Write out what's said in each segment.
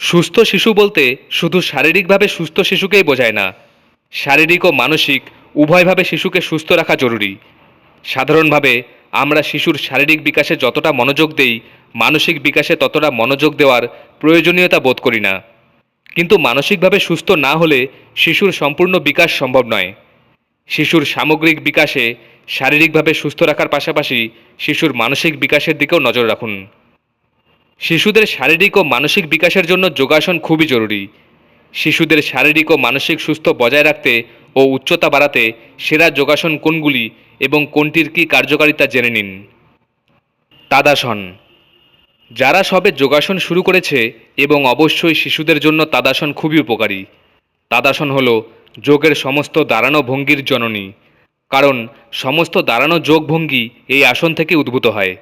সুস্থ শিশু বলতে শুধু শারীরিকভাবে সুস্থ শিশুকেই বোঝায় না, শারীরিক ও মানসিক উভয়ভাবে শিশুকে সুস্থ রাখা জরুরি। সাধারণভাবে আমরা শিশুর শারীরিক বিকাশে যতটা মনোযোগ দেই, মানসিক বিকাশে ততটা মনোযোগ দেওয়ার প্রয়োজনীয়তা বোধ করি না। কিন্তু মানসিকভাবে সুস্থ না হলে শিশুর সম্পূর্ণ বিকাশ সম্ভব নয়। শিশুর সামগ্রিক বিকাশে শারীরিকভাবে সুস্থ রাখার পাশাপাশি শিশুর মানসিক বিকাশের দিকেও নজর রাখুন। শিশুদের শারীরিক ও মানসিক বিকাশের জন্য যোগাসন খুবই জরুরি। শিশুদের শারীরিক ও মানসিক সুস্থ বজায় রাখতে ও উচ্চতা বাড়াতে সেরা যোগাসন কোনগুলি এবং কোনটির কী কার্যকারিতা জেনে নিন। তাদাসন। যারা সবে যোগাসন শুরু করেছে এবং অবশ্যই শিশুদের জন্য তাদাসন খুবই উপকারী। তাদাসন হল যোগের সমস্ত দাঁড়ানো ভঙ্গির জননী। কারণ সমস্ত দাঁড়ানো যোগ ভঙ্গি এই আসন থেকে উদ্ভূত হয়।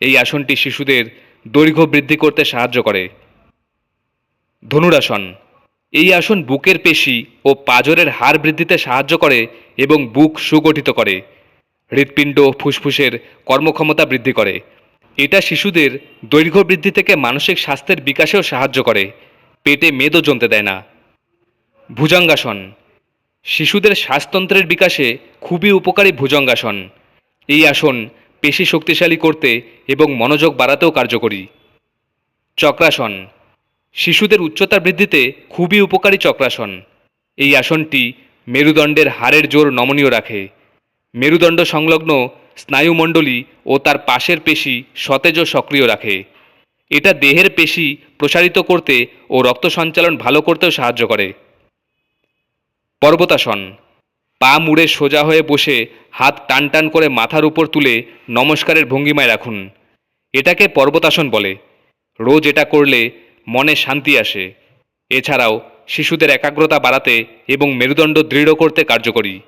এই আসনটি শিশুদের দৈর্ঘ্য বৃদ্ধি করতে সাহায্য করে। ধনুরাসন, এই আসন বুকের পেশি ও পাজরের হাড় বৃদ্ধিতে সাহায্য করে এবং বুক সুগঠিত করে। হৃৎপিণ্ড ফুসফুসের কর্মক্ষমতা বৃদ্ধি করে। এটা শিশুদের দৈর্ঘ্য বৃদ্ধি থেকে মানসিক স্বাস্থ্যের বিকাশেও সাহায্য করে। পেটে মেদও জমতে দেয় না। ভুজঙ্গাসন, শিশুদের শ্বাসতন্ত্রের বিকাশে খুবই উপকারী ভুজঙ্গাসন। এই আসন পেশি শক্তিশালী করতে এবং মনোযোগ বাড়াতেও কার্যকরী। চক্রাসন। শিশুদের উচ্চতা বৃদ্ধিতে খুবই উপকারী চক্রাসন। এই আসনটি মেরুদণ্ডের হাড়ের জোর নমনীয় রাখে। মেরুদণ্ড সংলগ্ন স্নায়ুমণ্ডলী ও তার পাশের পেশি সতেজ ও সক্রিয় রাখে। এটা দেহের পেশি প্রসারিত করতে ও রক্ত সঞ্চালন ভালো করতেও সাহায্য করে। পর্বতাসন। পা মুড়ে সোজা হয়ে বসে হাত টান টান করে মাথার উপর তুলে নমস্কারের ভঙ্গিমায় রাখুন। এটাকে পর্বতাসন বলে। রোজ এটা করলে মনে শান্তি আসে। এছাড়াও শিশুদের একাগ্রতা বাড়াতে এবং মেরুদণ্ড দৃঢ় করতে কার্যকরী।